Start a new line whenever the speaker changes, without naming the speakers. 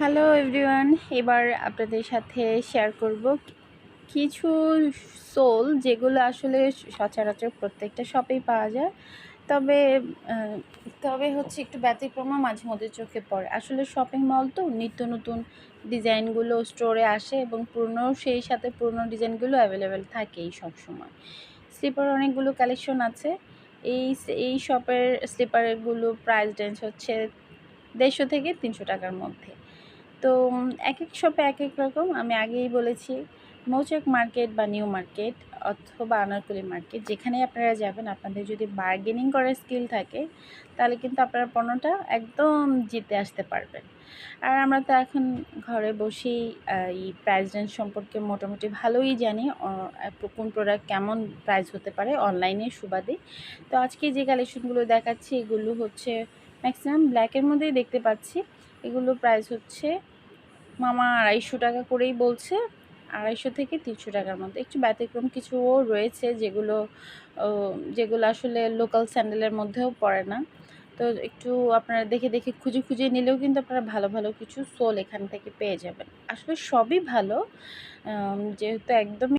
Hello everyone, এবার আপনাদের সাথে শেয়ার করব কিছু সোল যেগুলো আসলে সচরাচর প্রত্যেকটা শপেই পাওয়া যায়। তবে তবে হচ্ছে একটু ব্যতিক্রমা মাঝে মধ্যে চোখে পড়ে। আসলে শপিং মল তো নিত্য নতুন ডিজাইনগুলো স্টোরে আসে এবং পুরনো, সেই সাথে পুরনো ডিজাইনগুলো অ্যাভেলেবেল থাকেই সবসময়। স্লিপার অনেকগুলো কালেকশন আছে। এই এই শপের স্লিপারগুলো প্রাইস রেঞ্জ হচ্ছে দেড়শো থেকে তিনশো টাকার মধ্যে। তো এক এক শপে এক এক রকম আমি আগেই বলেছি, মৌচাক মার্কেট বা নিউ মার্কেট অথবা আনারকুলি মার্কেট, যেখানেই আপনারা যাবেন, আপনাদের যদি বার্গেনিং করার স্কিল থাকে, তাহলে কিন্তু আপনারা পণ্যটা একদম জিতে আসতে পারবেন। আর আমরা তো এখন ঘরে বসেই এই প্রাইস রেঞ্জ সম্পর্কে মোটামুটি ভালোই জানি কোন প্রোডাক্ট কেমন প্রাইস হতে পারে অনলাইনের সুবাদে। তো আজকে যে কালেকশনগুলো দেখাচ্ছি, এগুলো হচ্ছে ম্যাক্সিমাম ব্ল্যাকের মধ্যেই দেখতে পাচ্ছি। এগুলো প্রাইস হচ্ছে মামা আড়াইশো টাকা করেই বলছে, আড়াইশো থেকে তিনশো টাকার মধ্যে। একটু ব্যতিক্রম কিছুও রয়েছে যেগুলো যেগুলো আসলে লোকাল স্যান্ডেলের মধ্যেও পড়ে না। তো একটু আপনারা দেখে দেখে খুঁজে খুঁজে নিলেও কিন্তু আপনারা ভালো ভালো কিছু সোল এখান থেকে পেয়ে যাবেন। আসলে সবই ভালো যেহেতু একদমই